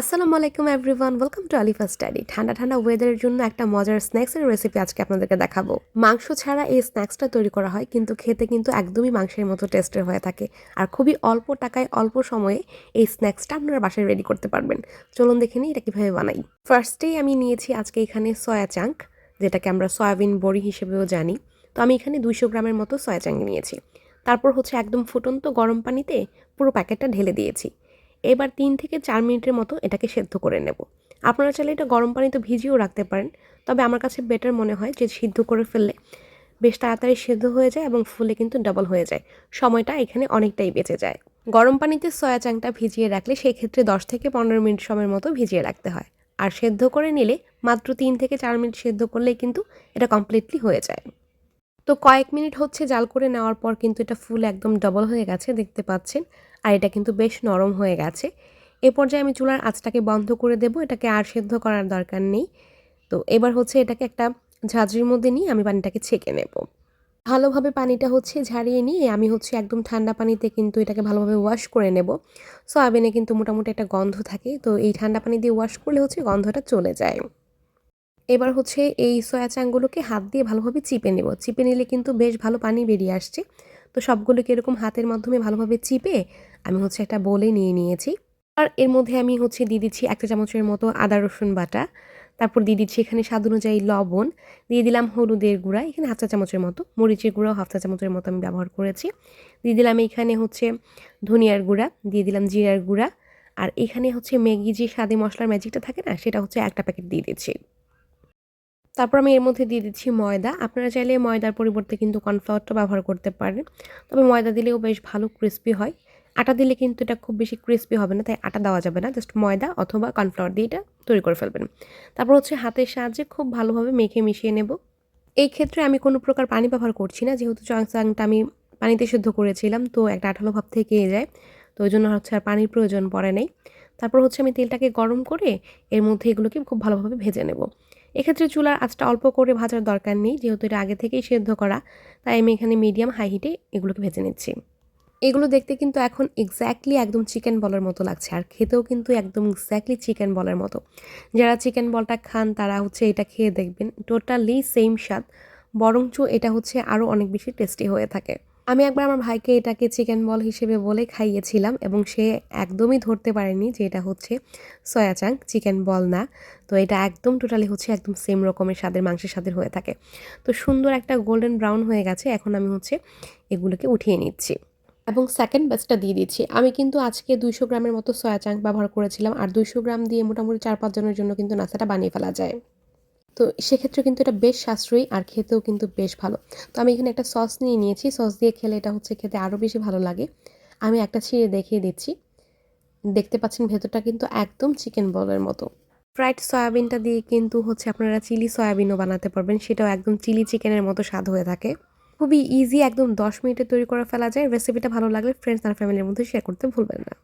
আসসালামু আলাইকুম everyone welcome to Alifa study ঠান্ডা ঠান্ডা ওয়েদারের জন্য একটা মজার স্ন্যাক্সের রেসিপি আজকে আপনাদেরকে দেখাবো। মাংস ছাড়া এই স্ন্যাক্সটা তৈরি করা হয়, কিন্তু খেতে কিন্তু একদমই মাংসের মতো টেস্টের হয়ে থাকে। আর খুবই অল্প টাকায়, অল্প সময়ে এই স্ন্যাক্সটা আপনারা বাসায় রেডি করতে পারবেন। চলুন দেখে নিই এটা কীভাবে বানাই। ফার্স্টেই আমি নিয়েছি আজকে এখানে সয়া চাঙ্ক যেটাকে আমরা সয়াবিন বড়ি হিসেবেও জানি। তো আমি এখানে দুইশো গ্রামের মতো সয়া চাঙ্ক নিয়েছি। তারপর হচ্ছে একদম ফুটন্ত গরম পানিতে পুরো প্যাকেটটা ঢেলে দিয়েছি। এবার তিন থেকে চার মিনিটের মতো এটাকে সেদ্ধ করে নেব। আপনারা চাইলে এটা গরম পানিতে ভিজিয়েও রাখতে পারেন, তবে আমার কাছে বেটার মনে হয় যে সিদ্ধ করে ফেললে বেশ তাড়াতাড়ি সেদ্ধ হয়ে যায় এবং ফুলে কিন্তু ডাবল হয়ে যায়। সময়টা এখানে অনেকটাই বেঁচে যায়। গরম পানিতে সয়া চাংটা ভিজিয়ে রাখলে সেই ক্ষেত্রে দশ থেকে পনেরো মিনিট সময়ের মতো ভিজিয়ে রাখতে হয়। আর সেদ্ধ করে নিলে মাত্র তিন থেকে চার মিনিট সেদ্ধ করলেই কিন্তু এটা কমপ্লিটলি হয়ে যায়। তো কয়েক মিনিট হচ্ছে জাল করে নেওয়ার পর কিন্তু এটা ফুল একদম ডবল হয়ে গেছে, দেখতে পাচ্ছেন। আর এটা কিন্তু বেশ নরম হয়ে গেছে। এ পর্যায়ে আমি চুলার আঁচটাকে বন্ধ করে দেব, এটাকে আর সেদ্ধ করার দরকার নেই। তো এবার হচ্ছে এটাকে একটা ঝাঁঝরির মধ্যে নিয়ে আমি পানিটাকে ছেঁকে নেব। ভালোভাবে পানিটা হচ্ছে ঝাড়িয়ে নিয়ে আমি হচ্ছে একদম ঠান্ডা পানিতে কিন্তু এটাকে ভালোভাবে ওয়াশ করে নেব। সয়াবিনে কিন্তু মোটামুটি একটা গন্ধ থাকে, তো এই ঠান্ডা পানি দিয়ে ওয়াশ করলে হচ্ছে গন্ধটা চলে যায়। এবার হচ্ছে এই সয়া চাংগুলোকে হাত দিয়ে ভালোভাবে চিপে নেব। চিপে নিলে কিন্তু বেশ ভালো পানি বেরিয়ে আসছে। তো সবগুলোকে এরকম হাতের মাধ্যমে ভালোভাবে চিপে আমি হচ্ছে একটা বলে নিয়ে নিয়েছি। আর এর মধ্যে আমি হচ্ছে দিয়ে দিচ্ছি একটা চামচের মতো আদা, রসুন বাটা। তারপর দিয়ে দিচ্ছি এখানে স্বাদ অনুযায়ী লবণ। দিয়ে দিলাম হলুদের গুঁড়া, এখানে হাফ চা চামচের মতো। মরিচের গুঁড়াও হাফ চা চামচের মতো আমি ব্যবহার করেছি। দিয়ে দিলাম এখানে হচ্ছে ধনিয়ার গুঁড়া, দিয়ে দিলাম জিরার গুঁড়া। আর এখানে হচ্ছে ম্যাগি যে স্বাদে মশলার ম্যাজিকটা থাকে না, সেটা হচ্ছে একটা প্যাকেট দিয়ে দিচ্ছি। তারপর আমি এর মধ্যে দিয়ে দিচ্ছি ময়দা। আপনারা চাইলে ময়দার পরিবর্তে কিন্তু কর্নফ্লাওয়ারটা ব্যবহার করতে পারেন। তবে ময়দা দিলেও বেশ ভালো ক্রিস্পি হয়। আটা দিলে কিন্তু এটা খুব বেশি ক্রিস্পি হবে না, তাই আটা দেওয়া যাবে না। জাস্ট ময়দা অথবা কর্নফ্লাওয়ার দিয়ে এটা তৈরি করে ফেলবেন। তারপর হচ্ছে হাতের সাহায্যে খুব ভালোভাবে মেখে মিশিয়ে নেব। এই ক্ষেত্রে আমি কোনো প্রকার পানি ব্যবহার করছি না। যেহেতু চাংটা আমি পানিতে সেদ্ধ করেছিলাম, তো একটা আঠালো ভাব থেকে যায়। তো ওই জন্য হচ্ছে আর পানির প্রয়োজন পড়ে নেই। তারপর হচ্ছে আমি তেলটাকে গরম করে এর মধ্যে এগুলোকে খুব ভালোভাবে ভেজে নেব। এক্ষেত্রে চুলার আঁচটা অল্প করে ভাজার দরকার নেই, যেহেতু এটা আগে থেকেই সেদ্ধ করা। তাই আমি এখানে মিডিয়াম হাই হিটে এগুলোকে ভেজে নিচ্ছি। এগুলো দেখতে কিন্তু এখন এক্স্যাক্টলি একদম চিকেন বলের মতো লাগছে, আর খেতেও কিন্তু একদম এক্স্যাক্টলি চিকেন বলের মতো। যারা চিকেন বলটা খান, তারা হচ্ছে এটা খেয়ে দেখবেন টোটালি সেম স্বাদ, বরঞ্চ এটা হচ্ছে আরও অনেক বেশি টেস্টি হয়ে থাকে। আমি একবার আমার ভাইকে এটাকে চিকেন বল হিসেবে বলে খাইয়েছিলাম এবং সে একদমই ধরতে পারেনি যে এটা হচ্ছে সয়া চাং চিকেন বল না। তো এটা একদম টোটালি হচ্ছে একদম সেম রকমের স্বাদের, মাংসের স্বাদের হয়ে থাকে। তো সুন্দর একটা গোল্ডেন ব্রাউন হয়ে গেছে, এখন আমি হচ্ছে এগুলোকে উঠিয়ে নিচ্ছি। এবং সেকেন্ড ব্যাচটা দিয়ে দিচ্ছি। আমি কিন্তু আজকে দুইশো গ্রামের মতো সয়া চাং ব্যবহার করেছিলাম, আর দুইশো গ্রাম দিয়ে মোটামুটি চার পাঁচজনের জন্য কিন্তু নাস্তাটা বানিয়ে ফেলা যায়। তো সেক্ষেত্রে কিন্তু এটা বেশ সাশ্রয়ী আর খেতেও কিন্তু বেশ ভালো। তো আমি এখানে একটা সস নিয়ে নিয়েছি। সস দিয়ে খেলে এটা হচ্ছে খেতে আরও বেশি ভালো লাগে। আমি একটা ছিঁড়ে দেখিয়ে দিচ্ছি। দেখতে পাচ্ছেন ভেতরটা কিন্তু একদম চিকেন বলের মতো। ফ্রাইড সয়াবিনটা দিয়ে কিন্তু হচ্ছে আপনারা চিলি সয়াবিনও বানাতে পারবেন। সেটাও একদম চিলি চিকেনের মতো স্বাদ হয়ে থাকে। খুবই ইজি একদম দশ মিনিটে তৈরি করে ফেলা যায়। রেসিপিটা ভালো লাগলে ফ্রেন্ডস আর ফ্যামিলির মধ্যে শেয়ার করতে ভুলবেন না।